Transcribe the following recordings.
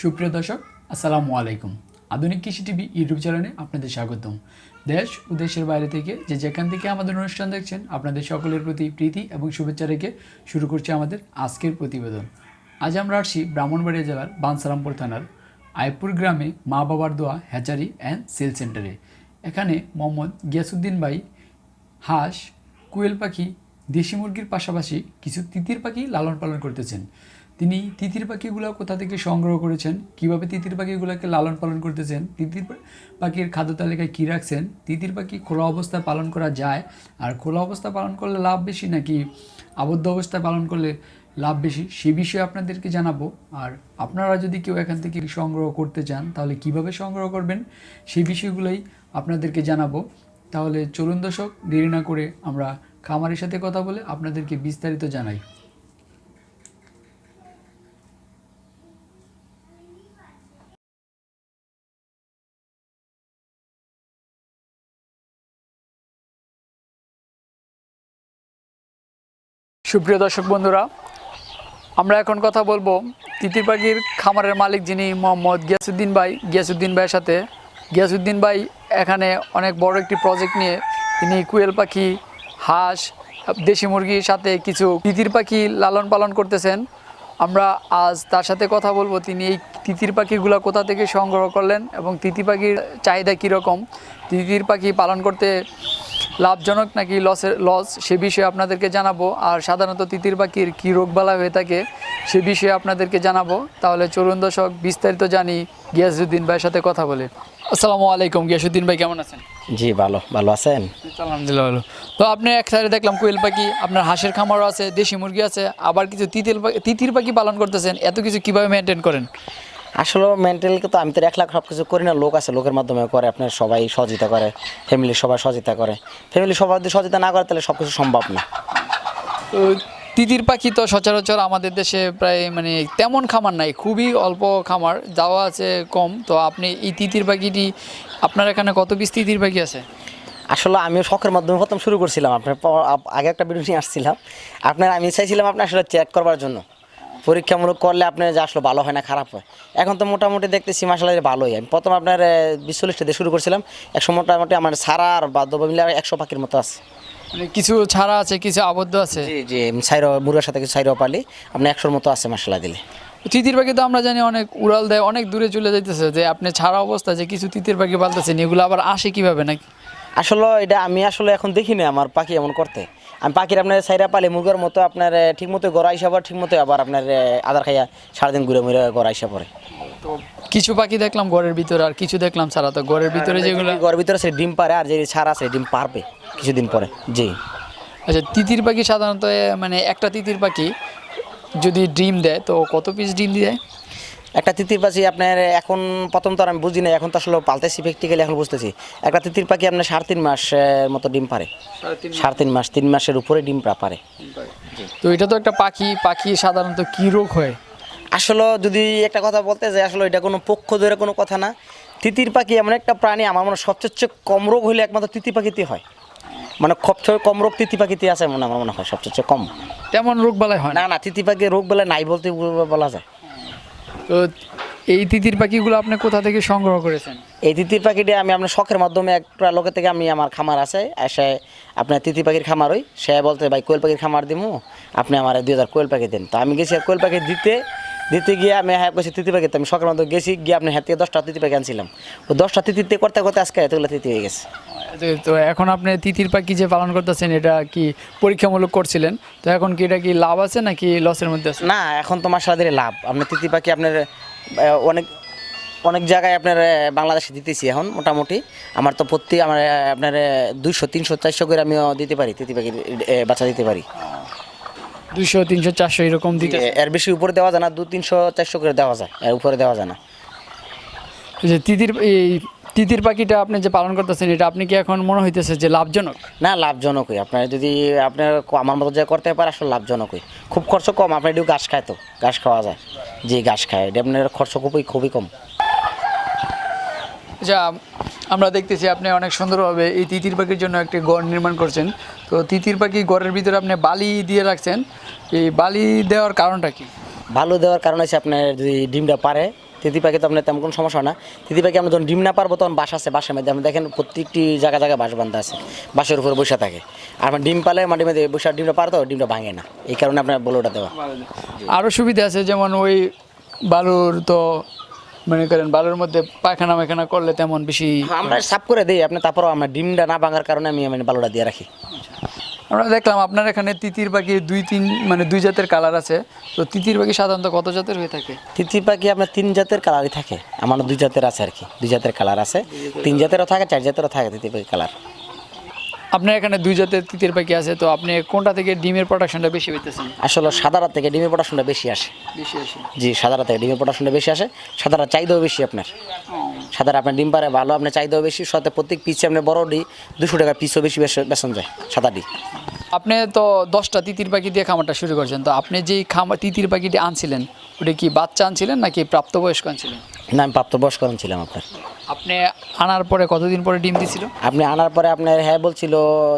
সুপ্রিয় দর্শক, আসসালামু আলাইকুম। আধুনিক কৃষি টিভি ইউটিউব চ্যানেলে আপনাদের স্বাগতম। দেশ ও দেশের বাইরে থেকে যে যেখান থেকে আমাদের অনুষ্ঠান দেখছেন, আপনাদের সকলের প্রতি প্রীতি এবং শুভেচ্ছা রেখে শুরু করছে আমাদের আজকের প্রতিবেদন। আজ আমরা আসছি ব্রাহ্মণবাড়িয়া জেলার বানসারামপুর থানার আইপুর গ্রামে মা বাবার দোয়া, হ্যাচারি অ্যান্ড সেল সেন্টারে এখানে মোহাম্মদ গিয়াসুদ্দিন ভাই, হাঁস, কুয়েল পাখি, দেশি মুরগির পাশাপাশি কিছু তিতির পাখি লালন পালন করতেছেন। তিনি তিতির পাখিগুলো কোথা থেকে সংগ্রহ করেছেন? কীভাবে তিতির পাখিগুলোকে লালন পালন করতেছেন? তিতির পাখির খাদ্য তালিকায় কী রাখছেন? তিতির পাখি খোলা অবস্থায় পালন করা যায়? আর খোলা অবস্থায় পালন করলে লাভ বেশি নাকি আবদ্ধ অবস্থায় পালন করলে লাভ বেশি, সে বিষয়ে আপনাদেরকে জানাব। আর আপনারা যদি কেউ এখান থেকে সংগ্রহ করতে চান, তাহলে কীভাবে সংগ্রহ করবেন সেই বিষয়গুলোই আপনাদেরকে জানাব। তাহলে চলুন দর্শক, দেরি না করে আমরা খামারের সাথে কথা বলে আপনাদেরকে বিস্তারিত জানাই। সুপ্রিয় দর্শক বন্ধুরা আমরা এখন কথা বলব তিতির পাখির খামারের মালিক যিনি মোহাম্মদ গিয়াসুদ্দিন ভাই। গিয়াসুদ্দিন ভাইয়ের সাথে। গিয়াসুদ্দিন ভাই এখানে অনেক বড় একটি প্রজেক্ট নিয়ে তিনি কুয়েল পাখি, হাঁস, দেশি মুরগির সাথে কিছু তিতির পাখি লালন পালন করতেছেন। আমরা আজ তার সাথে কথা বলব। তিনি এই তিতির পাখিগুলো কোথা থেকে সংগ্রহ করলেন এবং তিতি পাখির চাহিদা কীরকম? তিতির পাখি পালন করতে লাভজনক নাকি লসের লস সে বিষয়ে আপনাদেরকে জানাব। আর সাধারণত তিতির পাখির কী রোগবালা হয়ে থাকে সে বিষয়ে আপনাদেরকে জানাব। তাহলে চলুন দর্শক বিস্তারিত জানি গিয়াসুদ্দিন ভাইয়ের সাথে কথা বলে। আসসালামু আলাইকুম গিয়াসুদ্দিন ভাই কেমন আছেন? জি ভালো। ভালো আছেন? আলহামদুলিল্লাহ ভালো। তো আপনি এক সাইডে দেখলাম কোয়েল পাখি আপনার হাঁসের খামারও আছে দেশি মুরগি আছে আবার কিছু তিতির পাখি তিতির পাখি পালন করতেছেন এত কিছু কীভাবে মেনটেন করেন? আসলে মেন্টালকে তো আমি তো এক লাখ সব কিছু করি না লোক আছে লোকের মাধ্যমে করে আপনার সবাই সহযোগিতা করে ফ্যামিলির সবাই সহযোগিতা করে। ফ্যামিলি সবাই যদি সহযোগিতা না করে তাহলে সব কিছু সম্ভব না। তো তিতির পাখি তো সচরাচর আমাদের দেশে প্রায় মানে তেমন খামার নাই খুবই অল্প খামার যাওয়া আছে কম। তো আপনি এই তিতির পাখিটি আপনার এখানে কত পিস তিতির পাখি আছে? আসলে আমিও শখের মাধ্যমে প্রথম শুরু করছিলাম আপনার আগে একটা ভিডিও নিয়ে আসছিলাম। আপনার আমি চাইছিলাম আপনি আসলে চেক করবার জন্য। পরীক্ষামূলক করলে আপনার যে আসলে ভালো হয় না খারাপ হয়। এখন তো মোটামুটি দেখতেছি মাসালা ভালোই। আমি প্রথম আপনার বিশ চল্লিশটা দিয়ে শুরু করছিলাম। একশো মোটামুটি আমার সারা আর বাদ্য মিলে একশো পাখির মতো আছে। মানে কিছু ছাড়া আছে কিছু আবদ্ধ আছে? জি জি সাইরো মুরগার সাথে কিছু সাইরো পালি আপনি একশোর মতো আছে মশলা দিলে। তিতির পাখি তো আমরা জানি অনেক উড়াল দেয় অনেক দূরে চলে যাইতেছে। যে আপনি ছাড়া অবস্থা যে কিছু তিতির পাখি পালতেছেন এগুলো আবার আসে কীভাবে নাকি? আসলে এটা আমি আসলে এখন দেখিনি আমার পাখি এমন করতে। আমি পাখির আপনার সাইরা পালে মুরগার মতো আপনার ঠিক মতো গড়া হিসাব ঠিক মতো আবার আপনার আদার খাইয়া সারাদিন ঘুরে মুড়ে গড়া হিসাব পরে তো কিছু পাখি দেখলাম ঘরের ভিতরে আর কিছু দেখলাম ছাড়া। তো ঘরের ভিতরে যেগুলো ঘরের ভিতরে সে ডিম পারে আর যে ছাড়া আছে ডিম পারবে কিছুদিন পরে। জি। আচ্ছা তিতির পাখি সাধারণত মানে একটা তিতির পাখি যদি ডিম দেয় তো কত পিস ডিম দেয়? একটা তিতির পাখি আপনার এখন প্রথম তো আর আমি বুঝি না এখন তো আসলে পালতেছি প্র্যাকটিক্যালি এখন বুঝতেছি। একটা তিতির পাখি আপনার সাড়ে তিন মাস মতো ডিম পারে। সাড়ে তিন মাস। তিন মাসের উপরে ডিম পা- পারে। তো এটা তো একটা পাখি পাখি সাধারণত কি রোগ হয়? আসলে যদি একটা কথা বলতে যে আসলে এটা কোনো পক্ষ ধরে কোনো কথা না। তিতির পাখি এমন একটা প্রাণী আমার মনে হয় সবচেয়ে কম রোগ হলে একমাত্র তিতি পাখিতে হয়। মানে সবচেয়ে কম রোগ তিতি পাখিতে আছে মনে আমার মনে হয় সবচেয়ে কম। তেমন রোগ বালাই হয় না? না না তিতি পাখি রোগ বলে নাই বলতে বলা যায়। তো এই তিতির পাখিগুলো আপনি কোথা থেকে সংগ্রহ করেছেন? এই তিতির পাখিটি আমি আপনার শখের মাধ্যমে একটা লোকের থেকে আমি আমার খামার আছে, এসে আপনার তিতির পাখির খামার ওই সে বলতে, ভাই, কোয়েল পাখির খামার দিমু, আপনি আমার দুই হাজার কোয়েল পাখি দেন। তো আমি গেছি কোয়েল পাখি দিতে দিতে গিয়ে আমি হ্যাঁ কইছি তিতি পাখি আমি শখের মতো গেছি গিয়ে আপনি হাতে দশটা তিতি পাখি আনছিলাম। ও দশটা তিতিতে করতে করতে আজকে এতগুলো তিতি হয়ে গেছে। তো- এখন আপনি তিতির পাখি যে পালন করতেছেন এটা কি পরীক্ষামূলক করছিলেন? তো এখন কি এটা কি লাভ আছে নাকি লসের মধ্যে আছে? না এখন তো মাসালা দিলে লাভ। আপনার তিতি পাখি আপনার অনেক অনেক জায়গায় আপনার বাংলাদেশে দিতেছি এখন মোটামুটি। আমার তো প্রতি আমার আপনার দুইশো তিনশো চারশো করে আমিও দিতে পারি তিতি পাখির বাচ্চা দিতে পারি। দুইশো তিনশো চারশো এরকম দিতে এর বেশি উপরে দেওয়া যায় না দু তিনশো চারশো করে দেওয়া যায়। এর উপরে দেওয়া যায় না। যে তিতির এই তিতির পাখিটা আপনি যে পালন করতেছেন এটা আপনি কি এখন মনে হইতেছে যে লাভজনক? না লাভজনকই। আপনার যদি আপনার আমার মতো যা করতে পারে আসলে লাভজনকই। খুব খরচ কম আপনার একটু ঘাস খায় তো ঘাস খাওয়া যায়। যে ঘাস খায় এটা আপনার খরচ খুবই খুবই কম। আচ্ছা আমরা দেখতেছি আপনি অনেক সুন্দরভাবে এই তিতির পাখির জন্য একটি গড় নির্মাণ করছেন। তো তিতির পাখি গড়ের ভিতরে আপনি বালি দিয়ে রাখছেন। এই বালি দেওয়ার কারণটা কি? ভালো দেওয়ার কারণ হচ্ছে আপনার যদি ডিমটা পারে তিতি পাখি তো আপনার তেমন কোনো সমস্যা না। তিতি পাখি আমরা যখন ডিম না পারব তখন বাসা আছে বাসার মধ্যে। আপনি দেখেন প্রত্যেকটি জায়গা জায়গায় বাস বান্ধা আছে বাসের উপরে বসে থাকে। আর আপনার ডিম পালে মাটির মধ্যে বসে ডিমটা পারতো ডিমটা ভাঙে না। এই কারণে আপনার বলোটা দেওয়া। আরও সুবিধা আছে যেমন ওই বালুর তো মনে করেন বালুর মধ্যে পায়খানা মায়খানা করলে তেমন বেশি আমরা সাফ করে দিই। আপনি তারপরও আমরা ডিমটা না ভাঙার কারণে আমি মানে বালুটা দিয়ে রাখি। আমরা দেখলাম আপনার এখানে তিতির পাখি দুই তিন মানে দুই জাতের কালার আছে। তো তিতির পাখি সাধারণত কত জাতের হয়ে থাকে? তিতির পাখি আপনার তিন জাতের কালারই থাকে। আমার দুই জাতের আছে আর কি। দুই জাতের কালার আছে। তিন জাতেরও থাকে চার জাতেরও থাকে তিতি পাখি কালার আপনার এখানে দুই জাতের তিতির পাখি আছে তো আপনি কোনটা থেকে ডিমের প্রোডাকশনটা বেশি পেতেছেন আসলে সাদারা থেকে ডিমের প্রোডাকশনটা বেশি আসে। বেশি আসে। জি সাদারা থেকে ডিমের প্রোডাকশনটা বেশি আসে। সাদারা চাহিদাও বেশি আপনার। সাদারা আপনার ডিম পারে ভালো আপনার চাহিদাও বেশি সাথে প্রত্যেক পিসে আপনার বড় ডি দুশো টাকা পিসও বেশি বেশ- বেতন যায় সাদা ডি আপনি তো দশটা তিতির পাখি দিয়ে খামারটা শুরু করছেন তো আপনি যেই খামার তিতির পাখিটি আনছিলেন ওটা কি বাচ্চা আনছিলেন নাকি প্রাপ্তবয়স্ক আনছিলেন? না আমি প্রাপ্তবয়স্ক ছিলাম আপনার। আপনি আনার পরে কতদিন পরে ডিম দিছিল? আপনি আনার পরে আপনার হ্যাঁ বলছিল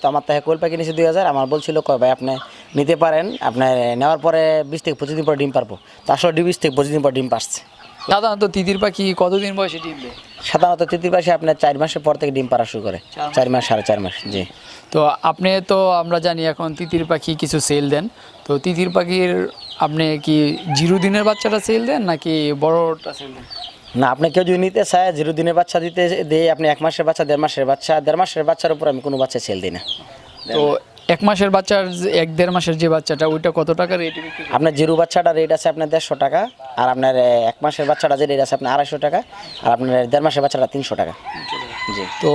তো আমার তো হ্যাঁ কোয়েল পাখি নিয়েছে দুই হাজার আমার বলছিল কয় ভাই আপনি নিতে পারেন আপনার নেওয়ার পরে বিশ থেকে পঁচিশ দিন পরে ডিম পারব। তো আসলে ডি বিশ থেকে পঁচিশ দিন পর ডিম পারছে। সাধারণত তিতির পাখি কতদিন বয়সে ডিম দেয়? সাধারণত তৃতীয় পাখি আপনার চার মাসের পর থেকে ডিম পাড়া শুরু করে। চার মাস। সাড়ে চার মাস জি। তো আপনি তো আমরা জানি এখন তিতির পাখি কিছু সেল দেন। তো তিতির পাখির আপনি কি জিরো দিনের বাচ্চাটা সেল দেন নাকি বড়টা সেল দেন? না আপনি কেউ যদি নিতে চায় জিরো দিনের বাচ্চা দিতে দিয়ে আপনি এক মাসের বাচ্চা দেড় মাসের বাচ্চা দেড় মাসের বাচ্চার উপর আমি কোনো বাচ্চা সেল দিই না। তো এক মাসের বাচ্চার এক দেড় মাসের যে বাচ্চাটা ওইটা কত টাকা রেট আপনার জিরো বাচ্চাটা রেট আছে আপনার দেড়শো টাকা আর আপনার এক মাসের বাচ্চাটা যে রেট আছে আপনার আড়াইশো টাকা আর আপনার দেড় মাসের বাচ্চাটা তিনশো টাকা। জি। তো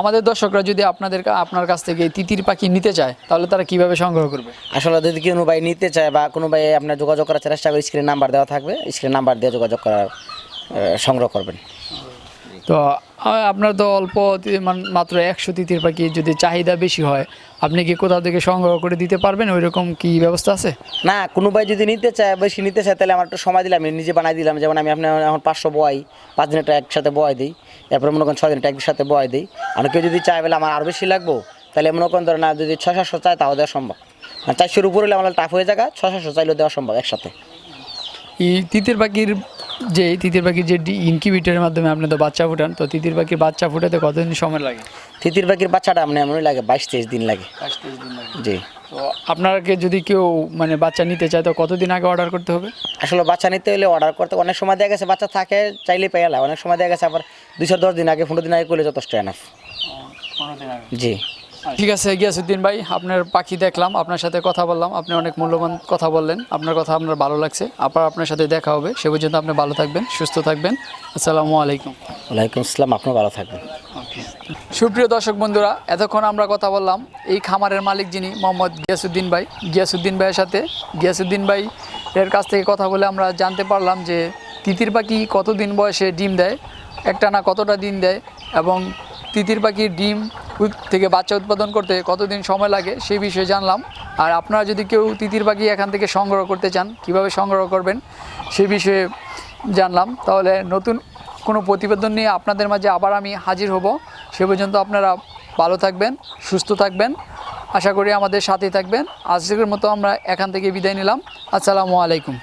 আমাদের দর্শকরা যদি আপনাদের আপনার কাছ থেকে তিতির পাখি নিতে চায় তাহলে তারা কীভাবে সংগ্রহ করবে? আসলে যদি কোনো ভাই নিতে চায় বা কোনো ভাই আপনার যোগাযোগ করার চেষ্টা করে স্ক্রিন নাম্বার দেওয়া থাকবে স্ক্রিন নাম্বার দিয়ে যোগাযোগ করার সংগ্রহ করবেন। তো আপনার তো অল্প মান- মাত্র একশো তিতির পাখি যদি চাহিদা বেশি হয় আপনি কি কোথাও থেকে সংগ্রহ করে দিতে পারবেন? ওই রকম কি ব্যবস্থা আছে? না কোনো ভাই যদি নিতে চায় বেশি নিতে চায় তাহলে আমার একটু সময় দিলাম আমি নিজে বানাই দিলাম। যেমন আমি আপনার এখন পাঁচশো বয় পাঁচ দিনেরটা একসাথে বয় দিই। এরপরে মনে করেন ছয় দিনটা একসাথে বয় দিই। আর কেউ যদি চায় বলে আমার আরও বেশি লাগবো তাহলে মনে করেন ধরেন না যদি ছয় সাতশো চায় তাও দেওয়া সম্ভব। চারশোর উপরে হলে আমার টাফ হয়ে যাবে ছয় সাতশো চাইলেও দেওয়া সম্ভব একসাথে। এই তিতির পাখির যে তিতির পাখির যে ইনকিউবেটরের মাধ্যমে আপনি তো বাচ্চা ফুটান তো তিতির পাখির বাচ্চা ফুটাতে কতদিন সময় লাগে? তিতির পাখির বাচ্চাটা আপনার এমনই লাগে বাইশ তেইশ দিন লাগে। জি। তো আপনাকে যদি কেউ মানে বাচ্চা নিতে চায় তো কতদিন আগে অর্ডার করতে হবে? আসলে বাচ্চা নিতে হলে অর্ডার করতে অনেক সময় দেখা গেছে বাচ্চা থাকে চাইলেই পেয়ে অনেক সময় দেখা গেছে আবার দুশো দশ দিন আগে পনেরো দিন আগে করলে যথেষ্ট এনাফ জি। ঠিক আছে গিয়াসুদ্দিন ভাই আপনার পাখি দেখলাম আপনার সাথে কথা বললাম আপনি অনেক মূল্যবান কথা বললেন আপনার কথা আপনার ভালো লাগছে আবার আপনার সাথে দেখা হবে সে পর্যন্ত আপনি ভালো থাকবেন সুস্থ থাকবেন আসসালামু আলাইকুম। ওয়ালাইকুম আসসালাম আপনিও ভালো থাকবেন। সুপ্রিয় দর্শক বন্ধুরা এতক্ষণ আমরা কথা বললাম এই খামারের মালিক যিনি মোহাম্মদ গিয়াসুদ্দিন ভাই গিয়াসুদ্দিন ভাইয়ের সাথে গিয়াসুদ্দিন ভাই এর কাছ থেকে কথা বলে আমরা জানতে পারলাম যে তিতির পাখি কতদিন বয়সে ডিম দেয় একটা না কতটা দিন দেয় এবং তিতির পাখির ডিম থেকে বাচ্চা উৎপাদন করতে কতদিন সময় লাগে সেই বিষয়ে জানলাম। আর আপনারা যদি কেউ তিতির পাখি এখান থেকে সংগ্রহ করতে চান, কীভাবে সংগ্রহ করবেন সে বিষয়ে জানলাম। তাহলে নতুন কোনো প্রতিবেদন নিয়ে আপনাদের মাঝে আবার আমি হাজির হব। সে পর্যন্ত আপনারা ভালো থাকবেন, সুস্থ থাকবেন। আশা করি আমাদের সাথেই থাকবেন। আজকের মতো আমরা এখান থেকে বিদায় নিলাম। আসসালামু আলাইকুম।